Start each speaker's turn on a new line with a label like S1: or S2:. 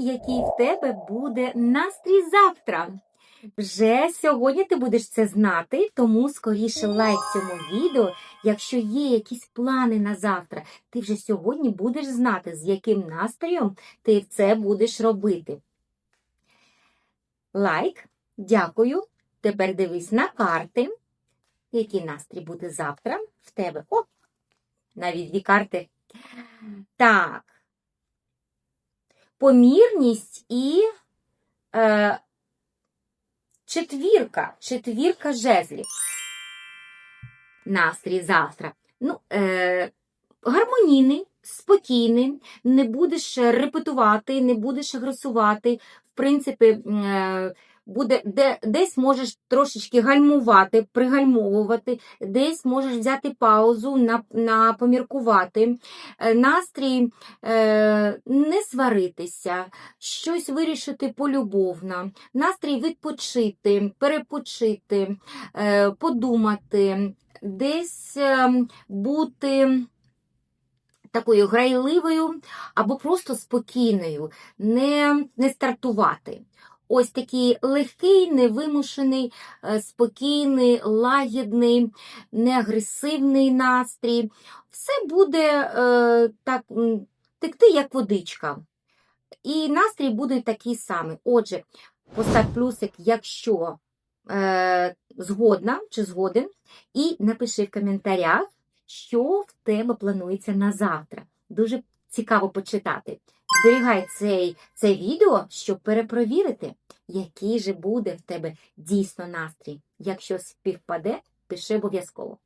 S1: який в тебе буде настрій завтра. Вже сьогодні ти будеш це знати, тому скоріше лайк цьому відео. Якщо є якісь плани на завтра, ти вже сьогодні будеш знати, з яким настроєм ти це будеш робити. Лайк, дякую. Тепер дивись на карти. Який настрій буде завтра в тебе? О, навіть дві карти. Так. Помірність і е, четвірка. Четвірка жезлів. Настрій завтра. Ну, е, гармонійний, спокійний, не будеш репетувати, не будеш агресувати. В принципі, е, буде, де, десь можеш трошечки гальмувати, пригальмовувати, десь можеш взяти паузу, на, на поміркувати. Е, Настрій е, не сваритися, щось вирішити полюбовно, настрій відпочити, перепочити, е, подумати, десь е, бути такою грайливою або просто спокійною, не, не стартувати. Ось такий легкий, невимушений, е, спокійний, лагідний, неагресивний настрій. Все буде е, так текти, як водичка. І настрій буде такий самий. Отже, постав плюсик, якщо е, згодна чи згоден, і напиши в коментарях, що в тебе планується на завтра. Дуже цікаво почитати. Зберігай цей, це відео, щоб перепровірити, який же буде в тебе дійсно настрій. Якщо співпаде, пиши обов'язково.